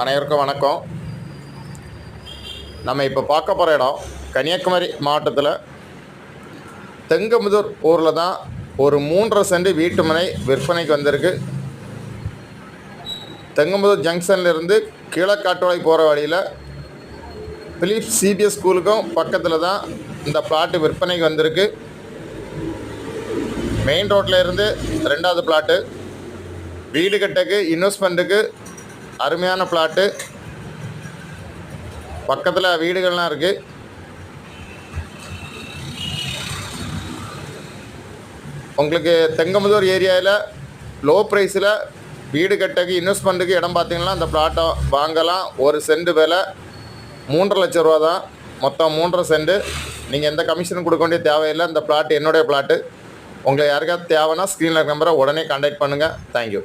அனைவருக்கும் வணக்கம். நம்ம இப்போ பார்க்க போகிற இடம் கன்னியாகுமரி மாவட்டத்தில் தெங்கமுதூர் ஊரில் தான் ஒரு மூன்றரை சென்ட் வீட்டு மனை விற்பனைக்கு வந்திருக்கு. தெங்கமுதூர் ஜங்ஷன்லேருந்து கீழக்காட்டுவாய் போகிற வழியில் பிலிப்ஸ் சிபிஎஸ் ஸ்கூலுக்கும் பக்கத்தில் தான் இந்த பிளாட்டு விற்பனைக்கு வந்திருக்கு. மெயின் ரோட்டில் இருந்து ரெண்டாவது பிளாட்டு வீடு கட்டக்கு இன்வெஸ்ட்மெண்ட்டுக்கு அருமையான ஃப்ளாட்டு பக்கத்தில் வீடுகள்லாம் இருக்குது உங்களுக்கு தெங்கமுதூர் ஏரியாவில் லோ ப்ரைஸில் வீடு கட்டக்கு இன்வெஸ்ட்மெண்ட்டுக்கு இடம் பார்த்தீங்கன்னா அந்த பிளாட்டை வாங்கலாம். ஒரு சென்ட் விலை. மூன்றரை லட்ச ரூபா தான். மொத்தம் மூன்றரை சென்ட் நீங்கள் எந்த கமிஷனும் கொடுக்க வேண்டிய தேவையில்லை. இந்த பிளாட் என்னுடைய பிளாட்டு உங்களுக்கு யாருக்காவது தேவைன்னா ஸ்க்ரீனில் நம்பரை உடனே கான்டாக்ட் பண்ணுங்கள் தேங்க்யூ